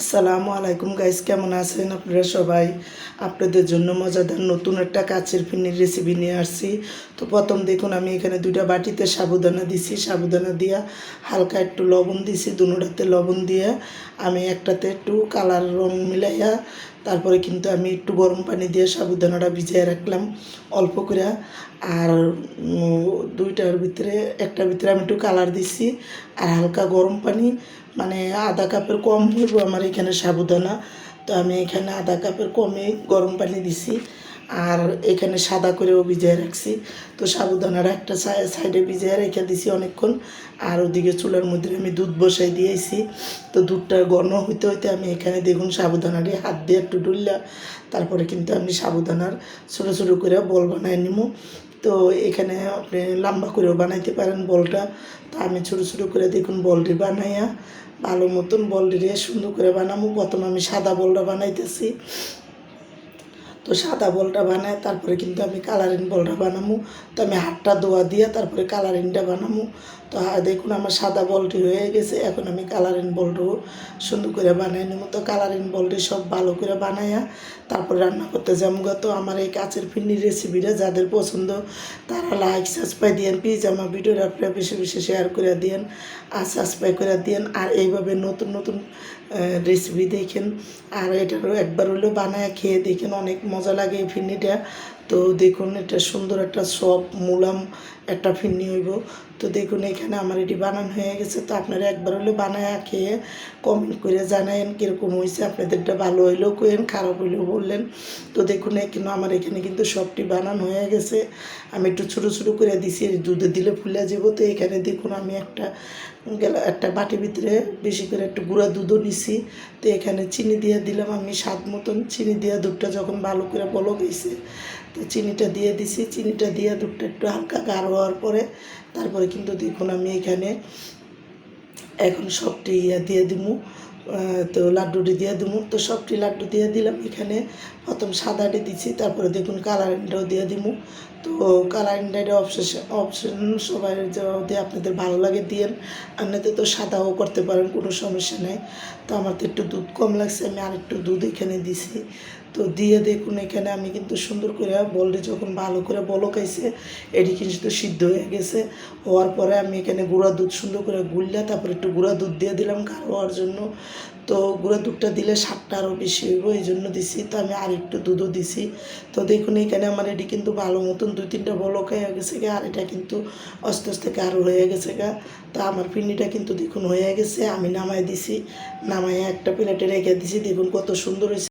আসসালামু আলাইকুম গাইস কেমন আছেন আপনারা সবাই? আপনাদের জন্য মজাদার নতুন একটা কাচের ফিন্নির রেসিপি নিয়ে আসছি। তো প্রথম দেখুন, আমি এখানে দুইটা বাটিতে সাবুদানা দিছি। সাবুদানা দিয়া হালকা একটু লবণ দিছি দুটাতে লবণ দিয়ে। আমি একটাতে একটু কালার রং মিলাইয়া তারপরে কিন্তু আমি একটু গরম পানি দিয়ে সাবুদানাটা ভিজিয়ে রাখলাম, অল্প করে। আর দুইটার ভিতরে, একটার ভিতরে আমি একটু কালার দিছি। আর হালকা গরম পানি মানে আধা কাপের কম হইব আমার এখানে সাবুদানা। তো আমি এখানে আধা কাপের কমে গরম পানি দিছি। আর এখানে সাদা করেও ভিজিয়ে রাখছি। তো সাবুদানার একটা সাইডে ভিজিয়ে রেখে দিছি অনেকক্ষণ। আর ওদিকে চুলার মধ্যে আমি দুধ বসাই দিয়েছি। তো দুধটা ঘন হইতে হইতে আমি এখানে দেখুন সাবুদানাটি হাত দিয়ে একটু ডুললা। তারপরে কিন্তু আমি সাবুদানার ছোটো ছোটো করে বল বানায় নিবো তো এখানে আপনি লম্বা করেও বানাইতে পারেন বলটা। তো আমি ছোটো ছোটো করে দেখুন বলটি বানাইয়া ভালো মতন বলটি সুন্দর করে বানাবো প্রথম আমি সাদা বলটা বানাইতেছি। তো সাদা বলটা বানায়, তারপরে কিন্তু আমি কালারিং বলটা বানাবো তো আমি হাতটা ধোয়া দিয়ে তারপরে কালারিংটা বানাবো তো দেখুন আমার সাদা বলটি হয়ে গেছে, এখন আমি কালারিং বলটাও সুন্দর করে বানাই নেব। তো কালারিং বলটি সব ভালো করে বানাইয়া তারপরে রান্না করতে যাব গা। তো আমার এই কাচের ফিন্নির রেসিপিটা যাদের পছন্দ, তারা লাইক সাবস্ক্রাইব দিয়েন প্লিজ আমার ভিডিওটা আপনারা বেশি বেশি শেয়ার করে দিয়েন আর সাবস্ক্রাইব করে দিয়েন। আর এইভাবে নতুন নতুন রেসিপি দেখেন। আর এটারও একবার হলেও বানায় খেয়ে দেখেন অনেক মজা লাগে এই তো দেখুন, এটা সুন্দর একটা সব মুলাম একটা ফিন্নি হইব। তো দেখুন, এখানে আমার এটি বানানো হয়ে গেছে। তো আপনারা একবার হলে বানায় খেয়ে কমেন্ট করে জানায়েন কীরকম হয়েছে আপনাদেরটা ভালো হইলেও কেন খারাপ হইলেও বললেন। তো দেখুন এখানে আমার এখানে কিন্তু সবটি বানানো হয়ে গেছে। আমি একটু ছোটো ছোটো করে দিছি দুধে দিলে ফুলে যাব তো এখানে দেখুন, আমি একটা গেল, একটা বাটির ভিতরে বেশি করে একটু গুঁড়া দুধও নিছি। তো এখানে চিনি দিয়ে দিলাম আমি স্বাদ মতন। চিনি দিয়ে দুধটা যখন ভালো করে বলক হয়েছে তো চিনিটা দিয়ে দিছি। চিনিটা দিয়ে দুধটা একটু হালকা গাঢ় হওয়ার পরে তারপরে কিন্তু দেখুন আমি এখানে এখন সবটি ইয়া দিয়ে দিমু। তো লাড্ডুটি দিয়ে দিমু। তো সবটি লাড্ডু দিয়ে দিলাম এখানে। প্রথম সাদাটি দিছি, তারপরে দেখুন কালারিংটাও দিয়ে দিমু। তো কালারিংটা অপশন অপশন সবাই যদি আপনাদের ভালো লাগে দিয়েন। আপনাদের তো সাদাও করতে পারেন, কোনো সমস্যা নেই। তো আমার তো একটু দুধ কম লাগছে, আমি আর একটু দুধ এখানে দিছি। তো দিয়ে দেখুন এখানে আমি কিন্তু সুন্দর করে বলটি যখন ভালো করে বলকাইছে এটি কিন্তু সিদ্ধ হয়ে গেছে। হওয়ার পরে আমি এখানে গুঁড়া দুধ সুন্দর করে গুললে তারপরে একটু গুঁড়া দুধ দিয়ে দিলাম গাঢ় হওয়ার জন্য। তো গুঁড়া দুধটা দিলে স্বাদটা আরও বেশি হইব, এই জন্য দিছি। তো আমি আর একটু দুধও দিছি। তো দেখুন এখানে আমার এটি কিন্তু ভালো মতন দুই তিনটা বলক হয়ে গেছে গা, আর এটা কিন্তু আস্তে আস্তে গাঢ় হয়ে গেছে গা। তো আমার পিন্নিটা কিন্তু দেখুন হয়ে গেছে, আমি নামাই দিছি। নামাই একটা প্লেটে রেখে দিছি, দেখুন কত সুন্দর হয়েছে